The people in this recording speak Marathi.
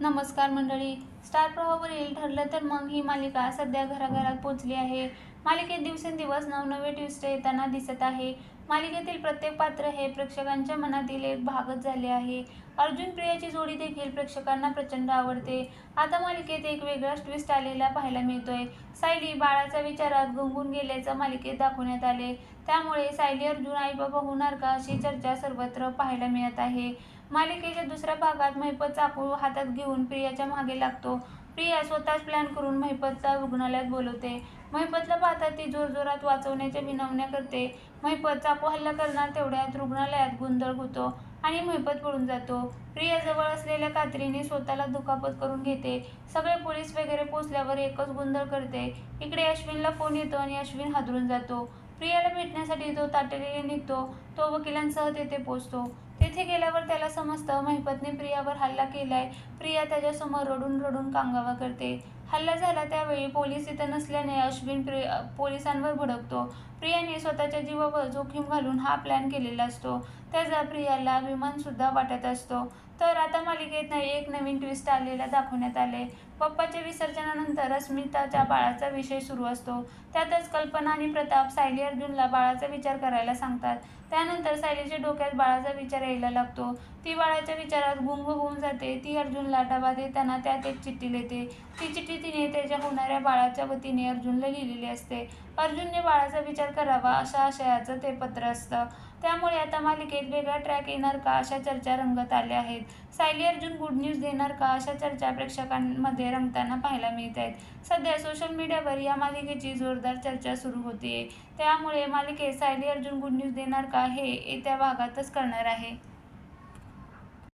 नमस्कार मंडळी. स्टार प्रवाहावरील ठरलं तर मग ही मालिका सध्या घराघरात पोचली आहे. मालिकेत दिवसेंदिवस नवनवे ट्विस्ट येताना दिसत आहे. मालिकेतील प्रत्येक पात्र हे प्रेक्षकांच्या मनातील एक भागच झाले आहे. अर्जुन प्रियाची जोडी देखील प्रेक्षकांना प्रचंड आवडते. आता मालिकेत एक वेगळाच ट्विस्ट आलेला पाहायला मिळतोय. सायली बाळाच्या विचारात गुंगून गेल्याचं मालिकेत दाखवण्यात आले. त्यामुळे सायली अर्जुन आईबाबा होणार का अशी चर्चा सर्वत्र पाहायला मिळत आहे. मालिकेच्या दुसऱ्या भागात मैपत चाकू हातात घेऊन प्रियाच्या मागे लागतो. प्रिया स्वतःच प्लॅन करून महिपतला रुग्णालयात बोलवते. महिपतला पाहता ती जोरजोरात वाचवण्याच्या विनवण्या करते. महिपत चाकू हल्ला करणार तेवढ्यात रुग्णालयात गोंधळ होतो आणि महिपत पळून जातो. प्रियाजवळ असलेल्या कात्रीने स्वतःला दुखापत करून घेते. सगळे पोलीस वगैरे पोचल्यावर एकच गोंधळ करते. इकडे अश्विनला फोन येतो आणि अश्विन हादरून जातो. प्रियाला भेटण्यासाठी तो तातडीने निघतो. तो वकिलांसह तेथे पोचतो तेथे गेल्यावर त्याला समजतं महिपतने प्रियावर हल्ला केलाय. प्रिया त्याच्यासमोर रडून रडून कांगावा करते. हल्ला झाला त्यावेळी पोलीस इथं नसल्याने अश्विन प्रि पोलिसांवर भडकतो. प्रियाने स्वतःच्या जीवावर जोखीम घालून हा प्लॅन केलेला असतो. त्याचा प्रियाला अभिमानसुद्धा वाटत असतो. तर आता मालिकेत नाही एक नवीन ट्विस्ट आलेला दाखवण्यात आले पप्पाच्या विसर्जनानंतर अस्मिताच्या बाळाचा विषय सुरू असतो. त्यातच कल्पना आणि प्रताप सायली अर्जुनला बाळाचा विचार करायला सांगतात. त्यानंतर सायलीच्या डोक्यात बाळाचा विचार यायला लागतो. ती बाळाच्या विचारात गुंग होऊन जाते. ती अर्जुनला डबा देताना त्यात एक चिठ्ठी लिहिते. ती चिठ्ठी तिने त्याच्या होणाऱ्या बाळाच्या वतीने अर्जुनला लिहिलेली असते. अर्जुनने बाळाचा विचार करावा अशा आशयाचं ते पत्र असतं. त्यामुळे आता मालिकेत वेगळा ट्रॅक येणार का अशा चर्चा रंगत आल्या आहेत. सायली अर्जुन गुड न्यूज देणार का अशा चर्चा प्रेक्षकांमध्ये रंगताना पाहायला मिळत आहेत. सध्या सोशल मीडियावर या मालिकेची जोरदार चर्चा सुरू होतीये. त्यामुळे मालिकेत सायली अर्जुन गुड न्यूज देणार का हे येत्या भागातच करणार आहे.